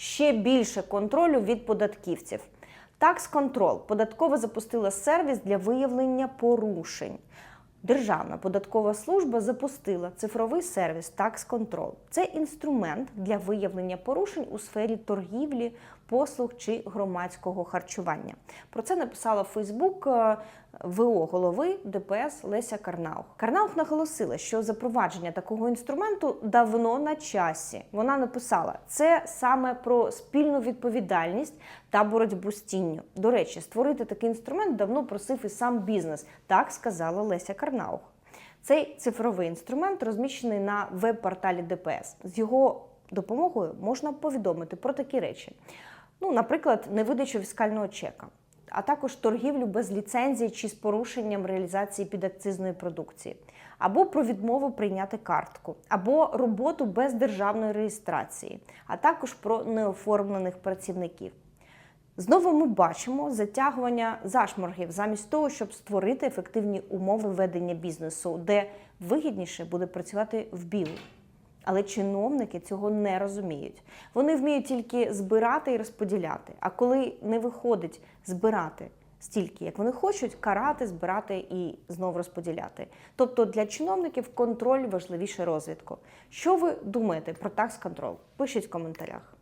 ще більше контролю від податківців. Tax Control податкова запустила сервіс для виявлення порушень. Державна податкова служба запустила цифровий сервіс Tax Control. Це інструмент для виявлення порушень у сфері торгівлі, послуг чи громадського харчування. Про це написала Фейсбук е, ВО голови ДПС Леся Карнаух. Карнаух наголосила, що запровадження такого інструменту давно на часі. Вона написала, це саме про спільну відповідальність та боротьбу з тінню. До речі, створити такий інструмент давно просив і сам бізнес. Так сказала Леся Карнаух. Цей цифровий інструмент розміщений на веб-порталі ДПС. З його допомогою можна повідомити про такі речі. Ну, наприклад, невидачу фіскального чека, а також торгівлю без ліцензії чи з порушенням реалізації підакцизної продукції, або про відмову прийняти картку, або роботу без державної реєстрації, а також про неоформлених працівників. Знову ми бачимо затягування зашморгів замість того, щоб створити ефективні умови ведення бізнесу, де вигідніше буде працювати в білу. Але чиновники цього не розуміють. Вони вміють тільки збирати і розподіляти. А коли не виходить збирати стільки, як вони хочуть, карати, збирати і знову розподіляти. Тобто для чиновників контроль важливіше розвідку. Що ви думаєте про такс контроль? Пишіть в коментарях.